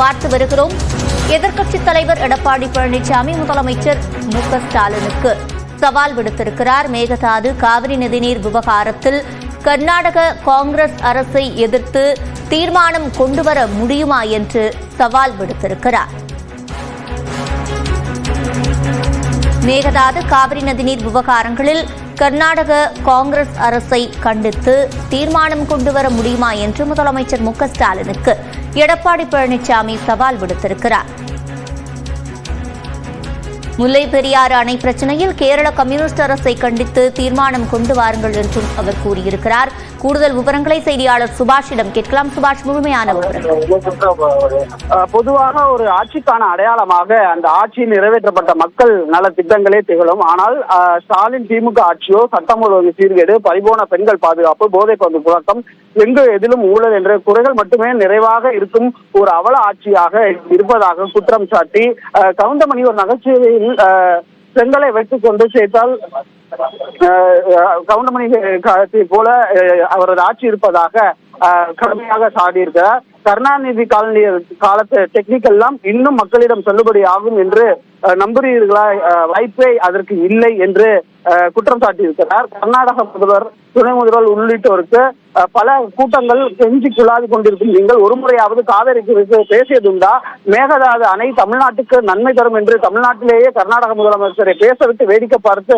பார்த்து வருகிறோம். எதிர்க்கட்சித் தலைவர் எடப்பாடி பழனிசாமி முதலமைச்சர் மு ஸ்டாலினுக்கு சவால் விடுத்திருக்கிறார். மேகதாது காவிரி நதிநீர் விவகாரத்தில் கர்நாடக காங்கிரஸ் அரசை எதிர்த்து தீர்மானம் கொண்டுவர முடியுமா என்று சவால் விடுத்திருக்கிறார். மேகதாது காவிரி நதிநீர் விவகாரங்களில் கர்நாடக காங்கிரஸ் அரசை கண்டித்து தீர்மானம் கொண்டுவர முடியுமா என்று முதலமைச்சர் மு ஸ்டாலினுக்கு எடப்பாடி பழனிசாமி சவால் விடுத்திருக்கிறார். முல்லை பெரியாறு அணை பிரச்சனையில் கேரள கம்யூனிஸ்ட் அரசை கண்டித்து தீர்மானம் கொண்டு வாருங்கள் என்றும் அவர் கூறியிருக்கிறார். கூடுதல் விவரங்களை செய்தியாளர் சுபாஷிடம் கேட்கலாம். சுபாஷ் முழுமையான பொதுவாக ஒரு ஆட்சிக்கான அடையாளமாக அந்த ஆட்சியில் நிறைவேற்றப்பட்ட மக்கள் நல திட்டங்களே திகழும். ஆனால் ஸ்டாலின் திமுக ஆட்சியோ சட்டம் ஒழுங்கு சீர்கேடு பறிபோன பெண்கள் பாதுகாப்பு போதைப் பந்து புழக்கம் எங்கு எதிலும் ஊழல் என்ற குறைகள் மட்டுமே நிறைவாக இருக்கும் ஒரு அவல ஆட்சியாக இருப்பதாக குற்றம் சாட்டி அஹ், கவுண்டமணி ஒரு நகைச்சுவையில் அஹ், செங்கலை வைத்துக் கொண்டு சேர்த்தால் கவுண்டமணி காலத்தை போல அவரது ஆட்சி இருப்பதாக கடுமையாக சாடியிருக்கிறார். கருணாநிதி காலனி காலத்து டெக்னிக் எல்லாம் இன்னும் மக்களிடம் செல்லுபடி ஆகும் என்று நம்புகிறீர்களா வாய்ப்பே அதற்கு இல்லை என்று குற்றம் சாட்டியிருக்கிறார். கர்நாடக முதல்வர் துணை முதல்வர் உள்ளிட்டோருக்கு பல கூட்டங்கள் கெஞ்சி குழாவி கொண்டிருக்கும். நீங்கள் ஒரு முறையாவது காவேரிக்கு பேசியதுண்டா? மேகதாது அணை தமிழ்நாட்டுக்கு நன்மை தரும் என்று தமிழ்நாட்டிலேயே கர்நாடக முதலமைச்சரை பேசவிட்டு வேடிக்கை பார்த்து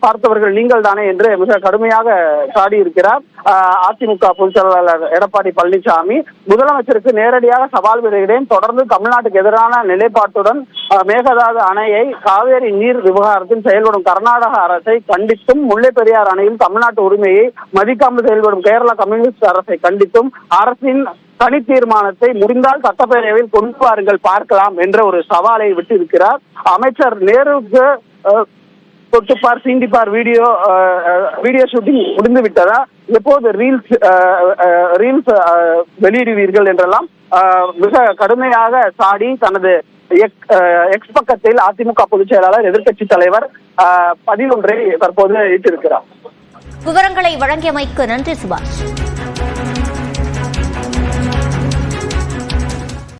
பார்த்தவர்கள் நீங்கள் தானே என்று மிக கடுமையாக சாடியிருக்கிறார் அஹ், அதிமுக பொதுச் செயலாளர் எடப்பாடி பழனிசாமி. முதலமைச்சருக்கு நேரடியாக சவால் விடுகிறேன். தொடர்ந்து தமிழ்நாட்டுக்கு எதிரான நிலைப்பாட்டுடன் மேகதாது அணையை காவேரி நீர் விவகாரத்தில் செயல்படும் கர்நாடக அரசை கண்டித்தும் முல்லை பெரியார் அணையில் தமிழ்நாட்டு உரிமையை மதிக்க மதிக்காமல் செயல்படும் கேரளா கம்யூனிஸ்ட் அரசை கண்டித்தும் அரசின் தனி தீர்மானத்தை முடிந்தால் சட்டப்பேரவையில் கொண்டு வாருங்கள் பார்க்கலாம் என்ற ஒரு சவாலை விட்டு இருக்கிறார் அமைச்சர் நேருக்கு தொட்டுப்பார் சீண்டிப்பார் வீடியோ வீடியோ ஷூட்டிங் முடிந்து விட்டதா எப்போது ரீல்ஸ் ரீல்ஸ் வெளியிடுவீர்கள் என்றெல்லாம் மிக கடுமையாக சாடி தனது எக்ஸ் பக்கத்தில் அதிமுக பொதுச் செயலாளர் எதிர்கட்சி தலைவர் பதினொன்றை தற்போது இட்டிருக்கிறார். விவரங்களை வழங்கியமைக்கு நன்றி சுபாஷ்.